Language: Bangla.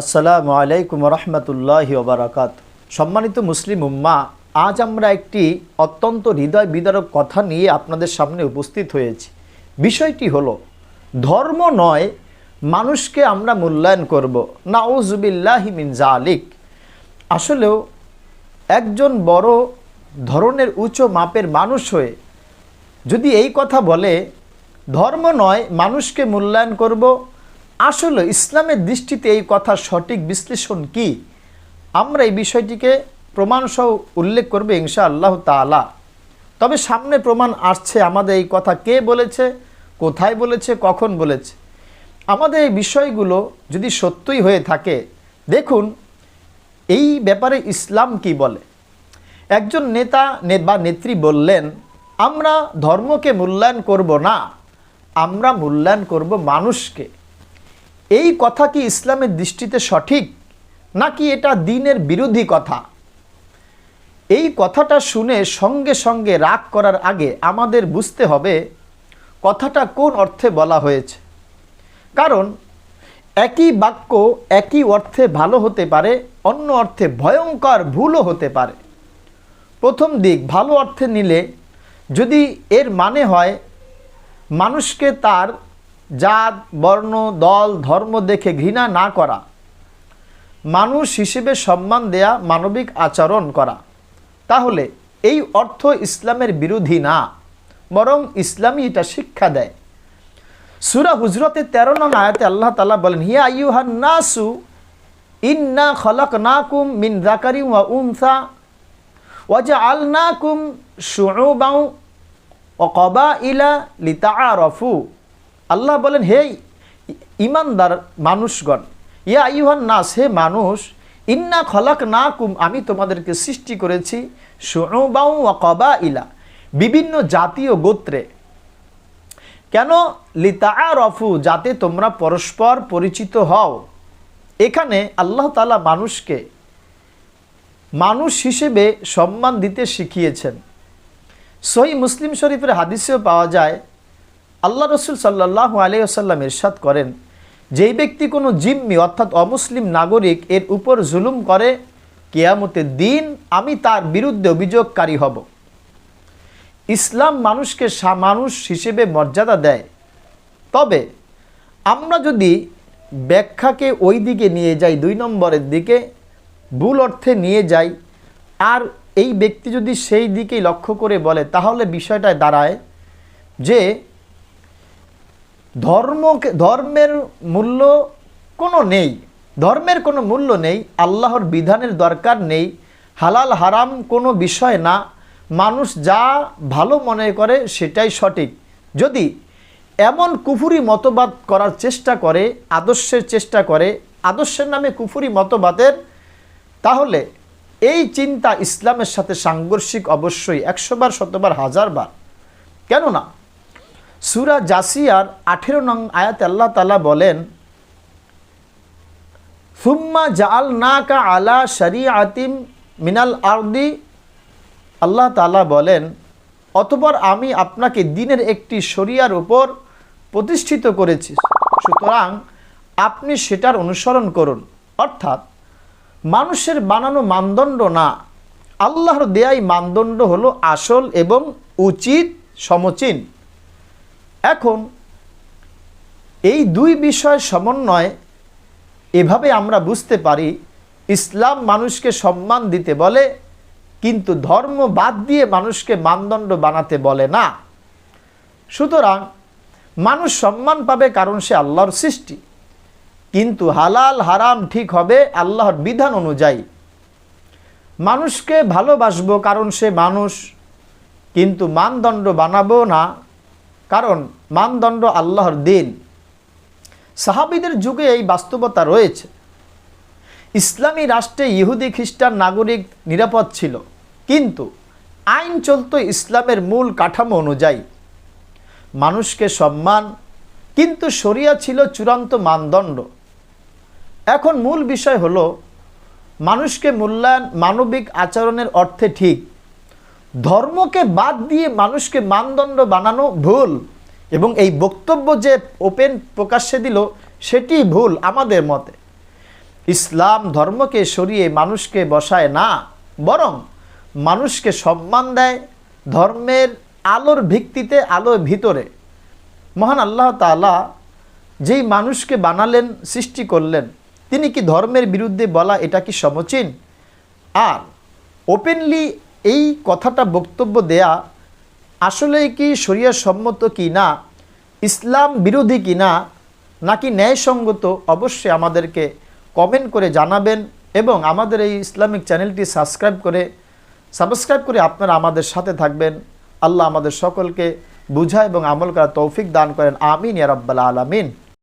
আসসালামু আলাইকুম রহমতুল্লাহি ওবরাকাত। সম্মানিত মুসলিম উম্মা, আজ আমরা একটি অত্যন্ত হৃদয় বিদারক কথা নিয়ে আপনাদের সামনে উপস্থিত হয়েছি। বিষয়টি হলো, ধর্ম নয়, মানুষকে আমরা মূল্যায়ন করব। না নাউজুবিল্লাহি মিন জালিক। আসলেও, একজন বড় ধরনের উঁচু মাপের মানুষ হয়ে যদি এই কথা বলে, ধর্ম নয়, মানুষকে মূল্যায়ন করব আসলে ইসলামের দৃষ্টিতে এই কথা সঠিক বিশ্লেষণ কি? আমরা এই বিষয়টিকে প্রমাণসহ উল্লেখ করবে ইনশা আল্লাহ তালা তবে সামনে প্রমাণ আসছে আমাদের এই কথা কে বলেছে, কোথায় বলেছে, কখন বলেছে। আমাদের এই বিষয়গুলো যদি সত্যই হয়ে থাকে, দেখুন, এই ব্যাপারে ইসলাম কি বলে? একজন নেতা বা নেত্রী বললেন, আমরা ধর্মকে মূল্যায়ন করব না, আমরা মূল্যায়ন করব মানুষকে। এই কথা কি ইসলামের দৃষ্টিতে সঠিক, নাকি এটা দিনের বিরোধী কথা? এই কথাটা শুনে সঙ্গে সঙ্গে রাগ করার আগে আমাদের বুঝতে হবে কথাটা কোন অর্থে বলা হয়েছে। কারণ, একই বাক্য একই অর্থে ভালো হতে পারে, অন্য অর্থে ভয়ঙ্কর ভুলও হতে পারে। প্রথম দিক, ভালো অর্থে নিলে যদি এর মানে হয়, মানুষকে তার জাত, বর্ণ, দল, ধর্ম দেখে ঘৃণা না করা। মানুষ হিসেবে সম্মান দেয়া মানবিক আচরণ করা। তাহলে এই অর্থ ইসলামের বিরোধী না, বরং ইসলামই এটা শিক্ষা দেয়। সুরা হুজরতে তেরো নং আয়াতে আল্লাহ তালা বলেন হিয়া আইয়ুহান নাসু, ইন্না খলক নাকুম মিন জাকারি ওয়া উনসা ওয়াজা আল না নাকুম শুবাউ ও কবা ইলা লিতা রফু আল্লাহ বলেন, হে ইমানদার মানুষগণ, ইয়া আইহান নাস, হে মানুষ, ইন্না খলাক না কুম আমি তোমাদেরকে সৃষ্টি করেছি ও কবা ইলা বিভিন্ন জাতীয় গোত্রে। কেন? লিতা রফু যাতে তোমরা পরস্পর পরিচিত হও। এখানে আল্লাহ তালা মানুষকে মানুষ হিসেবে সম্মান দিতে শিখিয়েছেন। সহি মুসলিম শরীফের হাদিসেও পাওয়া যায় আল্লাহ রসুল সাল্লাহ আলিয়াল্লাম ইরশাদ করেন, যেই ব্যক্তি কোনো জিম্মি অর্থাৎ অমুসলিম নাগরিক এর উপর জুলুম করে, কেয়ামতের দিন আমি তার বিরুদ্ধে অভিযোগকারী হব। ইসলাম মানুষকে মানুষ হিসেবে মর্যাদা দেয়। তবে আমরা যদি ব্যাখ্যাকে ওই দিকে নিয়ে যাই, দুই নম্বরের দিকে, ভুল অর্থে নিয়ে যাই, আর এই ব্যক্তি যদি সেই দিকেই লক্ষ্য করে বলে, তাহলে বিষয়টায় দাঁড়ায় যে ধর্মকে ধর্মের মূল্য কোনো নেই। ধর্মের কোনো মূল্য নেই, আল্লাহর বিধানের দরকার নেই, হালাল হারাম কোনো বিষয় না। মানুষ যা ভালো মনে করে সেটাই সঠিক। যদি এমন কুফুরি মতবাদ করার চেষ্টা করে, আদর্শের চেষ্টা করে, আদর্শের নামে কুফুরি মতবাদের, তাহলে এই চিন্তা ইসলামের সাথে সাংঘর্ষিক অবশ্যই একশোবার শতবার হাজারবার কেননা সুরা জাসিয়ার আঠেরো নং আয়াত আল্লাহ তালা বলেন, সুম্মা জাল না কা আলা শরি আতিম মিনাল আরদি। আল্লাহ তালা বলেন, অতপর আমি আপনাকে দিনের একটি শরিয়ার উপর প্রতিষ্ঠিত করেছি। সুতরাং আপনি সেটার অনুসরণ করুন। অর্থাৎ, মানুষের বানানো মানদণ্ড না, আল্লাহর দেয়াই মানদণ্ড হলো আসল এবং উচিত সমচীন। এখন এই দুই বিষয় সমন্বয় এভাবে আমরা বুঝতে পারি, ইসলাম মানুষকে সম্মান দিতে বলে, কিন্তু ধর্ম বাদ দিয়ে মানুষকে মানদণ্ড বানাতে বলে না। সুতরাং মানুষ সম্মান পাবে কারণ সে আল্লাহর সৃষ্টি, কিন্তু হালাল, হারাম ঠিক হবে আল্লাহর বিধান অনুযায়ী। মানুষকে ভালোবাসবো কারণ সে মানুষ, কিন্তু মানদণ্ড বানাবো না কারণ মানদণ্ড আল্লাহর দিন। সাহাবিদের যুগে এই বাস্তবতা রয়েছে। ইসলামী রাষ্ট্রে ইহুদি, খ্রিস্টান, নাগরিক নিরাপদ ছিল। কিন্তু আইন চলত ইসলামের মূল কাঠামো অনুযায়ী। মানুষকে সম্মান, কিন্তু শরিয়া ছিল চূড়ান্ত মানদণ্ড। এখন মূল বিষয় হলো, মানুষকে মূল্যায়ন মানবিক আচরণের অর্থে ঠিক। ধর্মকে বাদ দিয়ে মানুষকে মানদণ্ড বানানো ভুল এবং এই বক্তব্য যে ওপেন প্রকাশ্যে দিল, সেটি ভুল আমাদের মতে। ইসলাম ধর্মকে সরিয়ে মানুষকে বসায় না, বরং মানুষকে সম্মান দেয় ধর্মের আলোর ভিত্তিতে, আলোর ভিতরে। মহান আল্লাহ তাআলা যেই মানুষকে বানালেন, সৃষ্টি করলেন, তিনি কি ধর্মের বিরুদ্ধে বলা এটা কি সমচীন? আর ওপেনলি এই কথাটা বক্তব্য দেয়া আসলে কি শরিয়া সম্মত কি না? ইসলাম বিরোধী কি না? নাকি ন্যায়সঙ্গত? অবশ্যই আমাদেরকে কমেন্ট করে জানাবেন এবং আমাদের এই ইসলামিক চ্যানেলটি সাবস্ক্রাইব করে সাবস্ক্রাইব করে আপনারা আমাদের সাথে থাকবেন। আল্লাহ আমাদের সকলকে বুঝা এবং আমল করা তৌফিক দান করেন। আমিন ইয়ারাব্বাল আলামিন।